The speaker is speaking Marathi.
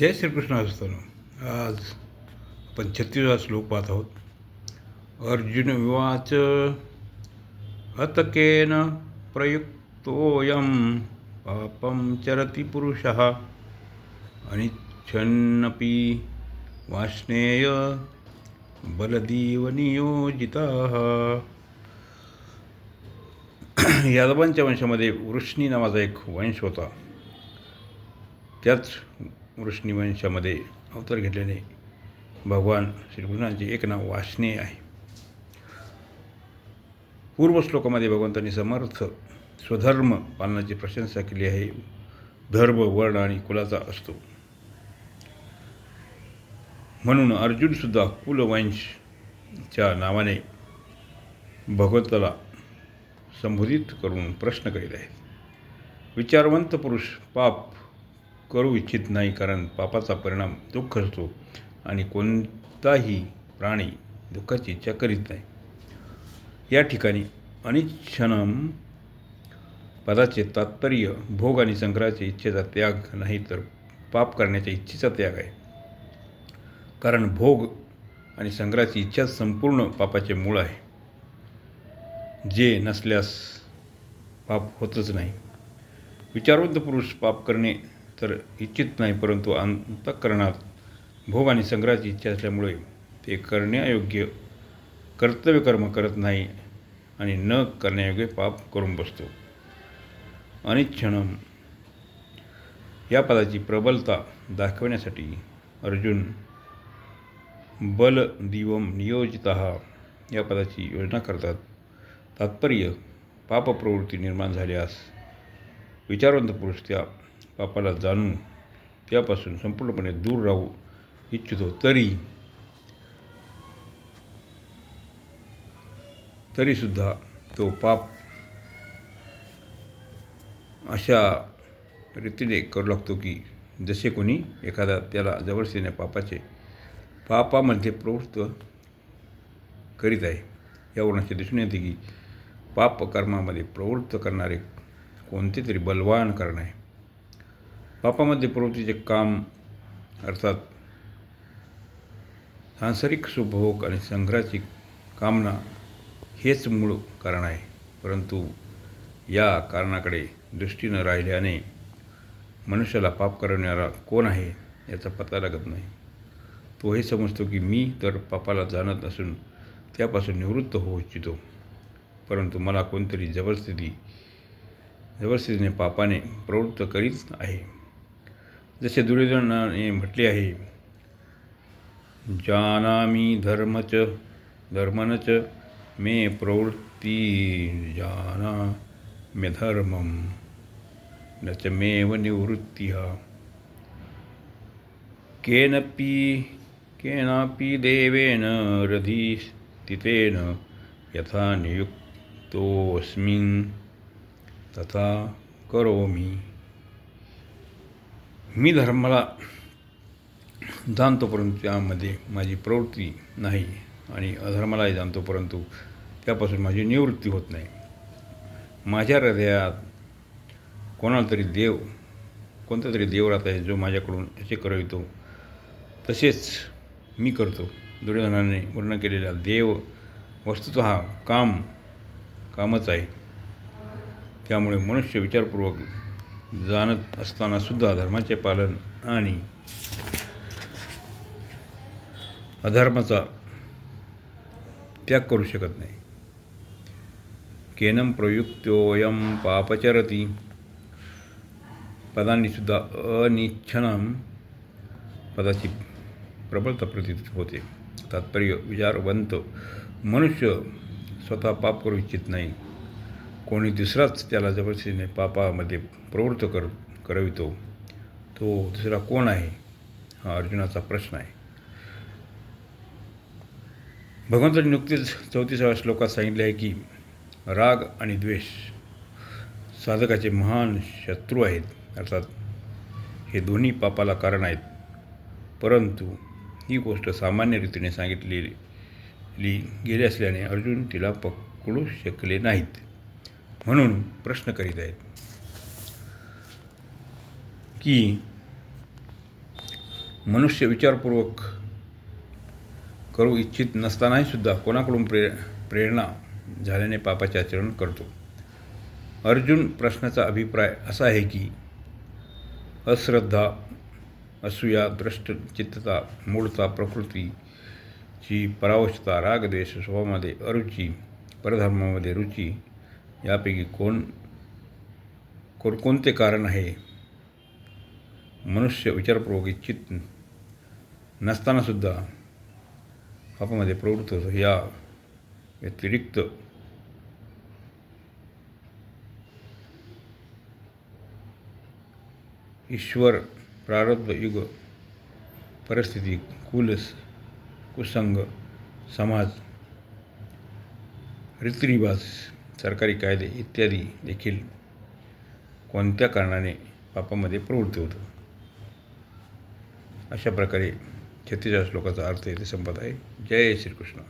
जय श्रीकृष्ण असताना आज आपण छत्तीसवा श्लोक पाहत आहोत. अर्जुन विवाच हतकेन प्रयुक्तोऽयं पापं चरति पुरुषः। अनिच्छन्नपि वाष्णेय बलदीवनियोजिताः। यादवांच्या वंशामध्ये वृष्णी नावाचा एक वंश होता. त्याच वृष्णिवंशामध्ये अवतार घेतल्याने भगवान श्रीकृष्णांचे एक नाव वासने आहे. पूर्व श्लोकामध्ये भगवंतांनी समर्थ स्वधर्म पालनाची प्रशंसा केली आहे. धर्म वर्ण आणि कुलाचा असतो. म्हणून अर्जुनसुद्धा कुलवंशच्या नावाने भगवंताला संबोधित करून प्रश्न करीत आहेत विचारवंत पुरुष पाप करू इच्छित नाही कारण पापाचा परिणाम दुःख असतो आणि कोणताही प्राणी दुःखाची इच्छा करीत नाही. या ठिकाणी अनिच्छनम पदाचे तात्पर्य भोग आणि संग्रहाच्या इच्छेचा त्याग नाही तर पाप करण्याच्या इच्छेचा त्याग आहे. कारण भोग आणि संग्रहाची इच्छा संपूर्ण पापाचे मूळ आहे. जे नसल्यास पाप होतच नाही. विचारवंत पुरुष पाप करणे तर इच्छित नाही परंतु अंतःकरणात भोग आणि संग्रहाची इच्छा असल्यामुळे ते करण्यायोग्य कर्तव्य कर्म करत नाही आणि न करण्यायोग्य पाप करून बसतो. अनिच्छणम या पदाची प्रबलता दाखवण्यासाठी अर्जुन बल दिवम नियोजित या पदाची योजना करतात. तात्पर्य पापप्रवृत्ती निर्माण झाल्यास विचारवंत पुरुष त्या पापाला जाणून त्यापासून संपूर्णपणे दूर राहू इच्छितो तरी तरीसुद्धा तो पाप अशा रीतीने करू लागतो की जसे कोणी एखादा त्याला जबरदस्तीने पापाचे पापामध्ये प्रवृत्त करीत आहे यावरून असे दिसून येते की पाप कर्मामध्ये प्रवृत्त करणारे कोणते तरी बलवान कारण आहे. पापामध्ये प्रवृत्तीचे काम अर्थात सांसारिक सुभोग आणि संग्रहाची कामना हेच मूळ कारण आहे. परंतु या कारणाकडे दृष्टी न राहिल्याने मनुष्याला पाप करणारा कोण आहे याचा पत्ता लागत नाही. तो हे समजतो की मी तर पापाला जाणत असून त्यापासून निवृत्त होऊ इच्छितो. परंतु मला कोणतरी जबरस्थिती जबरस्थितीने पापाने प्रवृत्त करीत आहे. जसे दुर्योधनाने म्हटले आहे जानामी धर्मच धर्मनच मे प्रवृत्ती जाना मे धर्मम न च मेव निवृत्ती। केनपि केनापि देवेन रधिस्थितेन यथा नियुक्तोऽस्मिन् तथा करोमि। मी धर्माला जाणतो परंतु त्यामध्ये माझी प्रवृत्ती नाही आणि अधर्मालाही जाणतो परंतु त्यापासून माझी निवृत्ती होत नाही. माझ्या हृदयात कोणाला तरी देव कोणता तरी देव राहत आहे जो माझ्याकडून असे करवितो. तसेच मी करतो. दुर्योधनाने वर्णन केलेला देव वस्तुत हा काम कामच आहे. त्यामुळे मनुष्य विचारपूर्वक जाणत असतानासुद्धा धर्माचे पालन आणि अधर्माचा त्याग करू शकत नाही. केनम प्रयुक्तोयम पापचरती। पदांनीसुद्धा अनिच्छनम पदाची प्रबलता प्रतीत होते. तात्पर्य विचारवंत मनुष्य स्वतः पाप करू इच्छित नाही. कोणी दुसराच त्याला जबरदस्तीने पापामध्ये प्रवृत्त कर करवितो तो दुसरा कोण आहे? हा अर्जुनाचा प्रश्न आहे. भगवंतांनी नुकतीच चौतीसाव्या श्लोकात सांगितले आहे की राग आणि द्वेष साधकाचे महान शत्रू आहेत. अर्थात हे दोन्ही पापाला कारण आहेत. परंतु ही गोष्ट सामान्य रीतीने सांगितलेली गेली असल्याने अर्जुन तिला पकडू शकले नाहीत. म्हणून प्रश्न करीत आहेत. की मनुष्य विचारपूर्वक करू इच्छित नसतानाही सुद्धा कोणाकडून प्रे प्रेरणा झाल्याने पापाचे आचरण करतो. अर्जुन प्रश्नाचा अभिप्राय असा आहे की अश्रद्धा असूया द्रष्टचित्तता मूळता प्रकृतीची परावशता रागद्वेष स्वभावामध्ये अरुची परधर्मामध्ये रुची यापैकी कोण कोणकोणते कारण आहे मनुष्य विचारपूर्वक इच्छित नसतानासुद्धा पापामध्ये प्रवृत्त होतो. या व्यतिरिक्त ईश्वर प्रारब्ध युग परिस्थिती, कुलस, कुसंग, समाज, रीतिरिवाज सरकारी कायदे इत्यादी देखील कोणत्या कारणाने पापामध्ये प्रवृत्त होतं? अशा प्रकारे छत्तीस श्लोकाचा अर्थ येथे संपत आहे. जय श्रीकृष्ण.